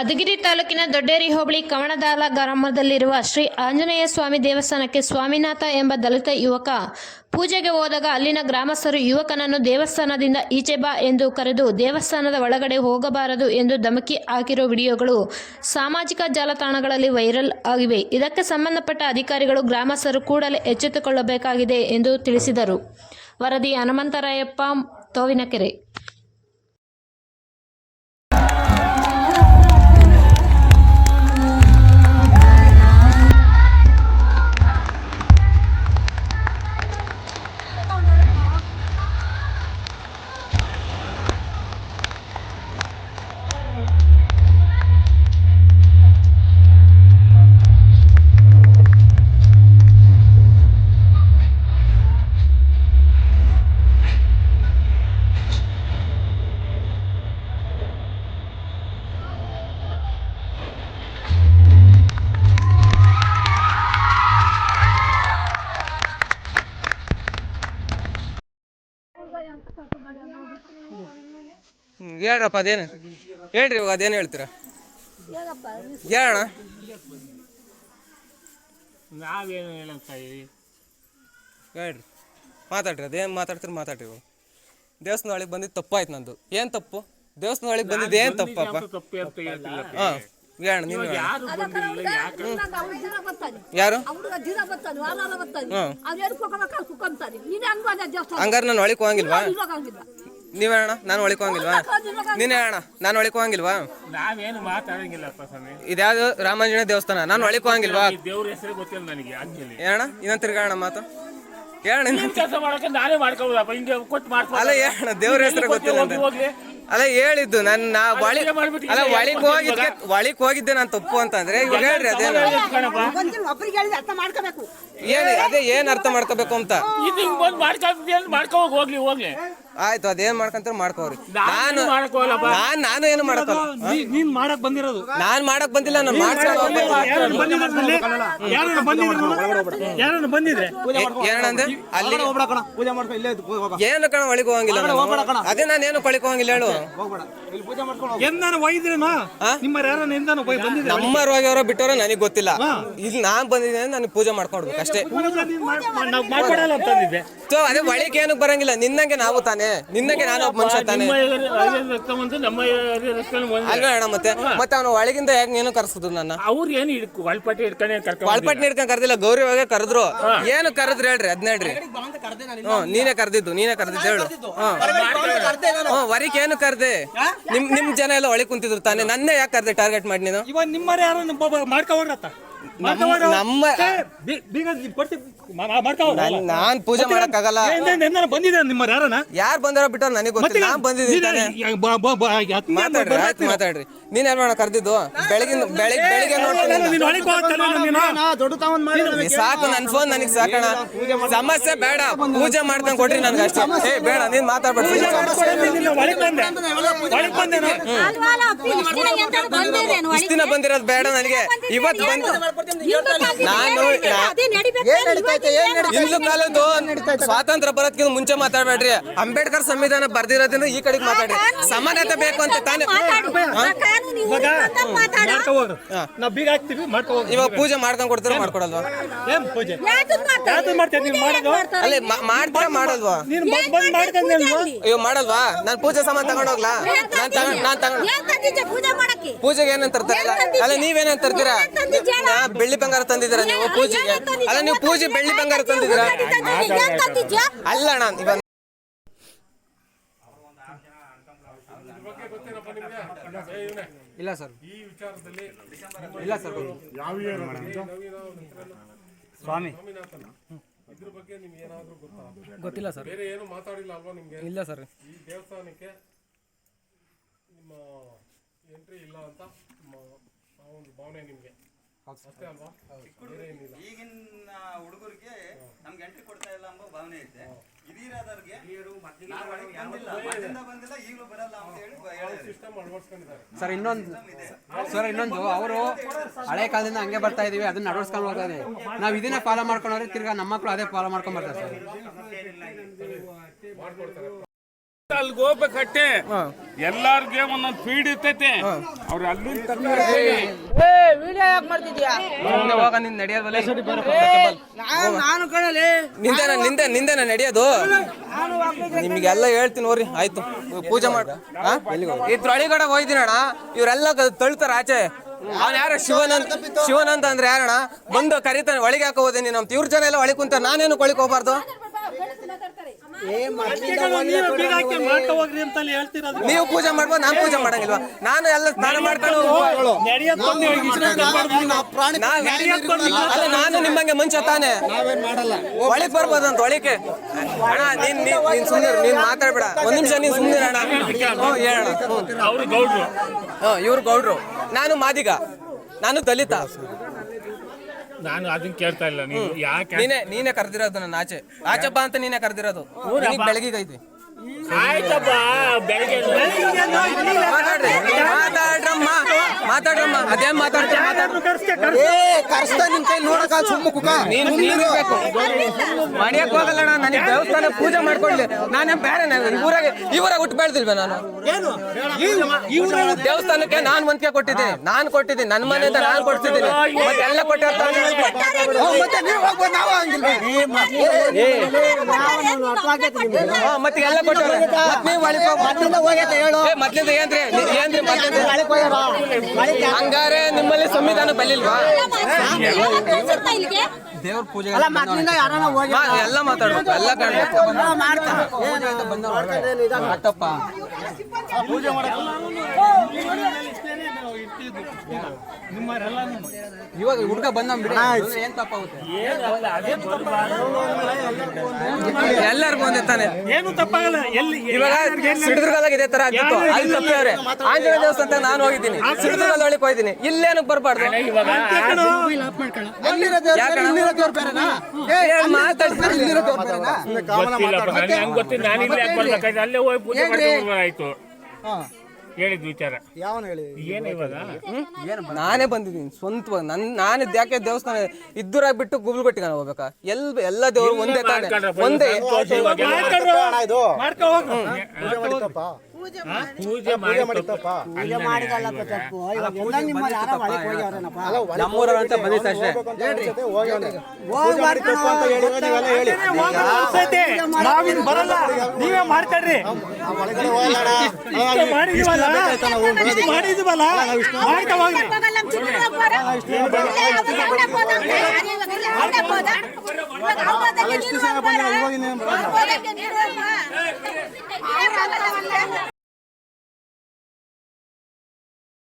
ಮಧುಗಿರಿ ತಾಲೂಕಿನ ದೊಡ್ಡೇರಿ ಹೋಬಳಿ ಕವಣದಾಲ ಗ್ರಾಮದಲ್ಲಿರುವ ಶ್ರೀ ಆಂಜನೇಯ ಸ್ವಾಮಿ ದೇವಸ್ಥಾನಕ್ಕೆ ಸ್ವಾಮಿನಾಥ ಎಂಬ ದಲಿತ ಯುವಕ ಪೂಜೆಗೆ ಹೋದಾಗ ಅಲ್ಲಿನ ಗ್ರಾಮಸ್ಥರು ಯುವಕನನ್ನು ದೇವಸ್ಥಾನದಿಂದ ಈಚೆ ಬಾ ಎಂದು ಕರೆದು ದೇವಸ್ಥಾನದ ಒಳಗಡೆ ಹೋಗಬಾರದು ಎಂದು ಧಮಕಿ ಹಾಕಿರೋ ವಿಡಿಯೋಗಳು ಸಾಮಾಜಿಕ ಜಾಲತಾಣಗಳಲ್ಲಿ ವೈರಲ್ ಆಗಿವೆ. ಇದಕ್ಕೆ ಸಂಬಂಧಪಟ್ಟ ಅಧಿಕಾರಿಗಳು ಗ್ರಾಮಸ್ಥರು ಕೂಡಲೇ ಎಚ್ಚೆತ್ತುಕೊಳ್ಳಬೇಕಾಗಿದೆ ಎಂದು ತಿಳಿಸಿದರು. ವರದಿ ಹನುಮಂತರಾಯಪ್ಪ, ತೋವಿನಕೆರೆ. ಹೇಳ್ರಪ್ಪ ಅದೇನು? ಹೇಳ್ರಿ ಇವಾಗ ಅದೇನು ಹೇಳ್ತೀರಾ? ಹೇಳೋಣ ನಾವೇನು ಹೇಳಂತ ಹೇಳ್ರಿ. ಮಾತಾಡ್ರಿ ಅದೇನು ಮಾತಾಡ್ತೀರಿ ಮಾತಾಡ್ರಿ ಇವಾಗ. ದೇವಸ್ಥಾನ ಒಳಗೆ ಬಂದಿದ್ದು ತಪ್ಪಾಯ್ತು ನಂದು. ಏನು ತಪ್ಪು? ದೇವಸ್ಥಾನ ಒಳಗೆ ಬಂದಿದ್ದು ಏನು ತಪ್ಪಪ್ಪ? ತಪ್ಪು ಅಂತ ಹೇಳ್ತಿಲ್ಲ ಹಾಂ ಹೇಳೋಣ ನೀನು ಯಾರು ಹಂಗಾರೆ ನಾನು ಒಳಗೆ ಹೋಗಂಗಿಲ್ವಾ? ನೀವು ಹೇಳೋಣ ನಾನು ಒಳಿಕೋಂಗಿಲ್ವಾ ನೀನ್ ಹೇಳೋಣ ನಾನು ಒಳಿಕೋಂಗಿಲ್ವಾ ನಾವೇನು ಮಾತಾಡಂಗಿಲ್ಲಪ್ಪ ಸ್ವಾಮಿ. ಇದ್ಯಾವುದು? ರಾಮಾಂಜನೇಯ ದೇವಸ್ಥಾನ? ನಾನು ಒಳಿಕೋಂಗಿಲ್ವಾ ದೇವ್ರ ಹೆಸರು ಗೊತ್ತಿಲ್ಲ ನನಗೆ ಆಕ್ಚುಲಿ ಹೇಳೋಣ ಇನ್ನೊಂದು ತಿರ್ಗಾಣ ಮಾತು. ಹೇಳಣ್ಣ ಕೆಲಸ ಮಾಡಕ್ಕೆ ನಾನೇ ಮಾಡ್ಕೋಬೋದಪ್ಪ ಹಿಂಗೆ ಕೊಟ್ಟು ಮಾಡ್ಕೊ ಅಲ್ಲ ಹೇಳೋಣ ದೇವ್ರ ಹೆಸರು ಗೊತ್ತಿಲ್ಲ ಅಂತ ಅಲ್ಲ ಹೇಳಿದ್ದು ನನ್ನ ನಾ ಒಳಿ ಅಲ್ಲ ಒಳಿಗ್ ಹೋಗಿದ್ದೆ ಒಳಿಗ್ ಹೋಗಿದ್ದೆ ನಾನು ತಪ್ಪು ಅಂತಂದ್ರೆ ಇವಾಗ ಹೇಳ್ರಿ ಅದೇ ಏನು ಒಬ್ಬರಿಗೆ ಹೇಳಿದ್ರೆ ಅರ್ಥ ಮಾಡ್ಕೋಬೇಕು. ಏನ್ ಅದೇ ಏನ್ ಅರ್ಥ ಮಾಡ್ಕೋಬೇಕು ಅಂತ? ಇದು ಹಿಂಗ್ ಬಂದು ಮಾಡ್ಕೊಂತೀನಿ ಅಂತ ಮಾಡ್ಕೋ ಹೋಗ್ಲಿ ಹೋಗ್ಲಿ. ಆಯ್ತು ಅದೇನ್ ಮಾಡ್ಕಂತಾರ ಮಾಡ್ಕೋರಿ ನಾನು ನಾನು ನಾನ್ ನಾನು ಏನು ಮಾಡಕ್ಕಲ್ಲ ನೀನ್ ಮಾಡಕ್ ಬಂದಿರೋದು. ನಾನ್ ಮಾಡಕ್ ಬಂದಿಲ್ಲ ನಾನು ಬಂದಿದ್ರೆ ಬಂದಿದ್ರೆ ಅಲ್ಲಿ? ಹೋಗ್ಬೇಡ ಕಣ ಪೂಜೆ ಮಾಡ್ಕೊ ಇಲ್ಲೇ ಇದ್ದು ಹೋಗ ಏನು ಕಣ ಒಳಗೆ ಹೋಗಂಗಿಲ್ಲ. ಅದೇ ನಾನು ಏನು ಕೊಳಿಕ್ ಹೋಗಂಗಿಲ್ಲ ಹೇಳು. ಹೋಗ್ಬೇಡ. ಇಲ್ಲಿ ಪೂಜೆ ಮಾಡ್ಕೊಂಡು ಎಂದಾನ ಒಯ್ದ್ರೇನಾ? ನಿಮ್ಮ ಹೋಗ್ಯವರೋ ಬಿಟ್ಟವರೋ ನನಗೆ ಗೊತ್ತಿಲ್ಲ. ಇಲ್ಲಿ ನಾನ್ ಬಂದಿದ್ದೇನೆ ನನಗೆ ಪೂಜೆ ಮಾಡ್ಕೊಡ್ಬೇಕು ಅಷ್ಟೇ. ಸೊ ಅದೇ ಒಳಿಗೆ ಏನಕ್ಕೆ ಬರಂಗಿಲ್ಲ. ನಿನ್ನಂಗೆ ನಾವು ತಾನೇ. ನಿನ್ನಂಗೆ ನಾನು ಒಬ್ಬ ಮನುಷ್ಯ ತಾನೇ. ಅಲ್ವೇ ಅಣ್ಣ ಮತ್ತೆ? ಮತ್ತೆ ಅವನು ಒಳಗಿಂದ ಯಾಕೆ ನೀನು ಕರ್ಸಿದ್ರು ನನ್ನ? ಅವ್ರು ಏನು ಹಿಡ್ಕೊ ಒಳಪಟ್ಟಿ ಇಡ್ಕೊಂಡು ಕರ್ಕೊಂಡು ಒಳಪಟ್ಟಿ ಇಡ್ಕೊಂಡು ಕರ್ದಿಲ್ಲ ಗೌರಿ ಒಳಗೆ ಕರೆದ್ರು ಏನು ಕರೆದ್ರು ಹೇಳ್ರಿ ಅದ್ನ ಹೇಳ್ರಿ ಹ್ಮ್ ನೀನೇ ಕರೆದಿದ್ದು ನೀನೇ ಕರೆದಿದ್ದು ಹೇಳು. ಹ್ಮ್. ವರಿಕ್ ಏನು ಕರ್ದೆ? ನಿಮ್ ನಿಮ್ ಜನ ಎಲ್ಲ ಒಳಗೆ ಕುಂತಿದ್ರು ತಾನೇ. ನನ್ನೇ ಯಾಕೆ ಕರ್ದೆ ಟಾರ್ಗೆಟ್ ಮಾಡಿ ನೀನು? ಇವಾಗ ನಿಮ್ಮ ಯಾರು ಮಾಡ್ಕೊಂಡ್ರತ್ತ ಹೋಗ್ರತ್ತ ನಮ್ಮ ನಾನ್- ಪೂಜೆ ಮಾಡಕ್ಕಾಗಲ್ಲ ಎಂದಾನ ನಿಮ್ಮ ಯಾರನ? ಯಾರು ಬಂದಾರೋ ಬಿಟ್ಟಾರ ನನಗೆ ಗೊತ್ತಿಲ್ಲ. ನಾನ್ ಬಂದಿದ್ದೀನಿ ಮಾತಾಡ್ರಿ ಆಯ್ತು ಮಾತಾಡ್ರಿ. ನೀನ್ ಏನ್ ಮಾಡ ಕರ್ದಿದ್ದು? ಬೆಳಗಿನ ಬೆಳಿಗ್ಗೆ ಬೆಳಿಗ್ಗೆ ನೋಡ್ತೀನಿ. ನೀನ್ ಒಳಗೆ ಹೋಗ್ತಾನೆ ನೀನು. ದೊಡ್ಡ ತಾವನ್ ಮಾಡಿ ಈ ಸಾಕು ನನ್ ಫೋನ್ ನನಗೆ ಸಾಕಣ. ಸಮಸ್ಯೆ ಬೇಡ. ಪೂಜೆ ಮಾಡ್ದಂಗ್ ಕೊಡ್ರಿ ನನ್ಗೆ ಅಷ್ಟೇ. ಏ ಬೇಡ ನೀನ್ ಮಾತಾಡ್ಬೇಡ. ಇಷ್ಟ ದಿನ ಬಂದಿರೋದು ಬೇಡ ನನಗೆ. ಇವತ್ತು ಬಂದು ನಾನು ಹಿಂದೂ ಕಾಲದ್ದು ಸ್ವಾತಂತ್ರ್ಯ ಬರೋದ್ಕಿಂತ ಮುಂಚೆ ಮಾತಾಡ್ಬೇಡ್ರಿ. ಅಂಬೇಡ್ಕರ್ ಸಂವಿಧಾನ ಬರ್ದಿರೋದ್ರಿಂದ ಈ ಕಡೆಗೆ ಮಾತಾಡ್ರಿ. ಸಮಾನತೆ ಬೇಕು ಅಂತ ತಾನೇ ಮಾಡ್ಕೊ ಹೋಗ್ರು ನಾವ್ ಬೀಗ ಹಾಕ್ತಿವಿ ಮಾಡ್ಕೊ ಹೋಗ್ರು ಇವಾಗ ಪೂಜೆ ಮಾಡ್ಕೊಂಡ್ ಕೊಡ್ತಾರ ಮಾಡ್ಕೊಡಲ್ವಾ? ಏನ್ ಪೂಜೆ? ಯಾವ್ದು ಮಾಡ್ತೀಯ ನೀನ್ ಮಾಡೋದು? ಅಲ್ಲಿ ಮಾಡ್ತೀರಾ ಮಾಡಲ್ವಾ? ನೀನ್ ಬಂದ್ ಬಂದ್ ಮಾಡ್ಕೊಂಡಲ್ವಾ ಅಯ್ಯೋ ಮಾಡಲ್ವಾ? ನಾನ್ ಪೂಜೆ ಸಾಮಾನ್ ತಗೊಂಡೋಗ್ಲಾ ನಾನ್ ತಗೊಂಡ್ ನಾನ್ ತಗೊಂಡ್ ಪೂಜೆಗೆ ಏನಂತ ತರ್ತಾರಲ್ಲ ಅಲ್ಲ ನೀವೇನಂತ ತರ್ತೀರಾ ನಾ ಬೆಳ್ಳಿ ಬಂಗಾರ ತಂದಿದ್ದೀರಾ ನೀವು ಪೂಜೆಗೆ? ಅಲ್ಲ ನೀವು ಪೂಜೆ ಬೆಳ್ಳಿ ಬಂಗಾರ ತಂದಿದ್ರ ಅಲ್ಲ ಅಣ್ಣ ಇವಾಗ ಇಲ್ಲ ಸರ್. ಇಲ್ಲ ಸರ್ ಸ್ವಾಮಿ. ಗೊತ್ತಿಲ್ಲ ಸರ್. ಬೇರೆ ಏನು ಮಾತಾಡಿಲ್ಲ ಅಲ್ವಾ ನಿಮ್ಗೆ? ಇಲ್ಲ ಸರ್. ಈ ದೇವಸ್ಥಾನಕ್ಕೆ ನಿಮ್ಮ ಎಂಟ್ರಿ ಇಲ್ಲ ಅಂತ ಆ ಒಂದು ಭಾವನೆ ನಿಮ್ಗೆ. ಈಗಿನ ಹುಡುಗರಿಗೆ ನಮ್ಗೆ ಎಂಟ್ರಿ ಕೊಡ್ತಾ ಇಲ್ಲ ಅಂಬ ಭಾವನೆ ಐತೆ. ಇದೀರಾದವ್ರಿಗೆ ಬಂದಿಲ್ಲ. ಬಂದಿಲ್ಲ ಈಗಲೂ ಬರಲ್ಲ ಅಂತ ಹೇಳಿ ಸರ್ ಇನ್ನೊಂದು ಸರ್ ಇನ್ನೊಂದು ಅವರು ಹಳೆ ಕಾಲದಿಂದ ಹಂಗೆ ಬರ್ತಾ ಇದೀವಿ ಅದನ್ನ ನಡ್ಸ್ಕೊಂಡು ಹೋಗ್ತಾ ಇದೀವಿ. ನಾವು ಇದನ್ನೇ ಫಾಲೋ ಮಾಡ್ಕೊಂಡ್ರೆ ತಿರ್ಗಾ ನಮ್ಮ ಮಕ್ಕಳು ಅದೇ ಫಾಲೋ ಮಾಡ್ಕೊಂಡ್ ಬರ್ತಾರೆ ಸರ್. ಅಲ್ಲಿಗೆ ಹೋಗ್ಬೇಕಟ್ಟೆ ಎಲ್ಲಾರ್ಗೆ ಒಂದೊಂದು ಫೀಡ್ ಇರ್ತೈತೆ. ಅವ್ರು ಅಲ್ಲಿ ಹೋಗ ನಿನ್ ನಡೆಯೋದಲ್ಲ ನಾನು ಕಣಲೆ. ನಿಂದೇನ ನಿಂದೆ ನಿಂದೇನ ನಡೆಯೋದು? ನಿಮ್ಗೆಲ್ಲ ಹೇಳ್ತೀನಿ ನೋಡ್ರಿ ಆಯ್ತು. ಪೂಜೆ ಮಾಡ ಇದ್ರೊಳಗಡೆ ಅಣ್ಣ ಇವರೆಲ್ಲ ತಳ್ತಾರ ಆಚೆ. ಅವ್ನ ಯಾರ? ಶಿವನಂತ ಶಿವನಂತ ಅಂದ್ರೆ ಯಾರಣ್ಣ? ಬಂದು ಕರಿತಾನೆ ಒಳಗೆ ಹಾಕೋದೆ ನೀನು ಇವ್ರ ಜನ ಎಲ್ಲ ಒಳಗೆ ಕುಂತ ನಾನೇನು ಕೊಳಿಕ್ ಹೋಗ್ಬಾರ್ದು? ನೀವು ಪೂಜೆ ಮಾಡ್ಬೋದು ನಾನು ಪೂಜೆ ಮಾಡಂಗಿಲ್ವಾ? ನಾನು ಎಲ್ಲ ಸ್ನಾನ ಮಾಡ್ಕೊಂಡು ನಾನು ನಿಮ್ಮಂಗೆ ಮುಂಚೆ ತಾನೆ. ಒಳಗೆ ಬರ್ಬೋದು ಅಂತ ಒಳಗೆ ಅಣ್ಣ ನೀನ್ ನೀನ್ ಸುಮ್ಮನೆ ನೀನ್ ಮಾತಾಡ್ಬೇಡ. ಒಂದ್ ನಿಮಿಷ ನೀನ್ ಸುಮ್ಮನೆ ಅಣ್ಣ. ಹ್ಞೂ ಇವ್ರು ಗೌಡ್ರು. ನಾನು ಮಾದಿಗ. ನಾನು ದಲಿತ. ನಾನು ಅದನ್ನ ಕೇಳ್ತಾ ಇಲ್ಲ ನೀನು ಯಾಕೆ ನೀನೇ ನೀನೇ ಕರೆದಿರೋದು ನನ್ನ ಆಚೆ. ಆಚೆ ಬಾ ಅಂತ ನೀನೇ ಕರೆದಿರೋದು. ಬೆಳಗಿಗೈತಿ ಆಯ್ತಪ್ಪ ಬೆಳಗ್ಗೆ ಮಾತಾಡ್ರಿ ಮಾತಾಡ್ರಮ್ಮ ಮಾತಾಡ್ರಮ್ಮ ಅದೇನ್ ಮಾತಾಡ್ತೀಯ? ಮಾತಾಡ್ರಿ ನಿನ್ ಕೈ ನೋಡಕ ನೀನು ನೀನು ಇರ್ಬೇಕು ಮಡಿಯಕ್ ಹೋಗಲ್ಲಣ್ಣ ನನಗೆ ದೇವಸ್ಥಾನ ಪೂಜೆ ಮಾಡ್ಕೊಳ್ಳಿ ನಾನೇ ಬೇರೆ ಊರಾಗ ಇವರಾಗ ಹುಟ್ಟು ಬೆಳ್ದಿಲ್ವ ನಾನು? ದೇವಸ್ಥಾನಕ್ಕೆ ನಾನ್ ಮಂತ್ಕೆ ಕೊಟ್ಟಿದ್ದೆ ನಾನ್ ಕೊಟ್ಟಿದ್ದೀನಿ. ನನ್ನ ಮನೆಯಿಂದ ನಾನ್ ಕೊಡ್ತಿದ್ದೀನಿ ಮತ್ತೆ ಎಲ್ಲ ಕೊಟ್ಟಿರ್ತಾರೆ ಹಾ, ಮತ್ತೆ ಎಲ್ಲ ನೀವ್ ಒಳಗ್ ಹೋಗ್- ಏ, ಮೊದ್ಲಿಂದ ಏನ್ರಿ ನೀ- ಏನ್ರಿ ಮೊದ್ಲಿಂದ ಹಂಗಾರೆ ನಿಮ್ಮಲ್ಲಿ ಸಂವಿಧಾನ ಬಲ್ಲಿಲ್ವಾ ದೇವ್ರ ಪೂಜೆ ಮಾ- ಎಲ್ಲ ಮಾತಾಡ್ಬೇಕು. ಎಲ್ಲ ಕಾಣ್ಬೇಕು. ಅಟ್ಟಪ್ಪ ಇವಾಗ ಹುಡುಗ ಬಂದ ಬಿಡಿ ಏನ್ ತಪ್ಪಾಗುತ್ತೆ? ಎಲ್ಲರಿಗೂ ಒಂದೇ ತಾನೆ. ಏನು ತಪ್ಪಾಗಲ್ಲ. ಎಲ್ಲಿ ಇವಾಗ ಸಿಡಿದುರ್ಗದಾಗ ಇದೆ ತರ ಆಗಿತ್ತು ಅಲ್ಲಿ ತಪ್ಪಿವ್ರೆ ಆಂಜನೇಯ ದೇವಸ್ಥಾನ ನಾನು ಹೋಗಿದ್ದೀನಿ. ಸಿಡಿದುರ್ಗದ ಒಳಗೆ ಹೋಗಿದ್ದೀನಿ. ಇಲ್ಲೇನು ಬರ್ಬಾರ್ದು. ಮಾತಾಡ್ತಾರೆ ಅಲ್ಲೇ ಹೋಗಿ ಪೂಜೆ ಮಾಡ್ಕೊಂಡು ಹೇಳಿದ್ ವಿಚಾರ. ಏನು ಇವಾಗ? ನಾನೇ ಬಂದಿದ್ದೀನಿ ಸ್ವಂತ ನನ್ ನಾನು ಯಾಕೆ ದೇವಸ್ಥಾನ ಇದ್ದೂರಾಗ ಬಿಟ್ಟು ಗುಬ್ಲುಗಟ್ಟಿಗೆ ನಾನು ಹೋಗ್ಬೇಕಾ? ಎಲ್ ಎಲ್ಲ ದೇವ್ರು ಒಂದೇ ತಾನೆ. ಒಂದೇ ಹೋಗು. ಪೂಜೆ ಮಾಡಿತ್ತಪ್ಪ ನಮ್ಮೂರ ಅಂತ ಬಂದಿತ್ತು ಅಷ್ಟೇ ಸೈತೆ, ನಾವಿನ್ ಬರಲ್ಲ ನೀವೇ ಮಾಡ್ಕೊಳ್ರಿ ಇಷ್ಟು ಮಾಡಿದೀವಲ್ಲ ಇಷ್ಟು ಮಾಡಿದೀವಲ್ಲ ಮಾಡ್ಕೊ ಹೋಗ್ರಿ ಹೋದ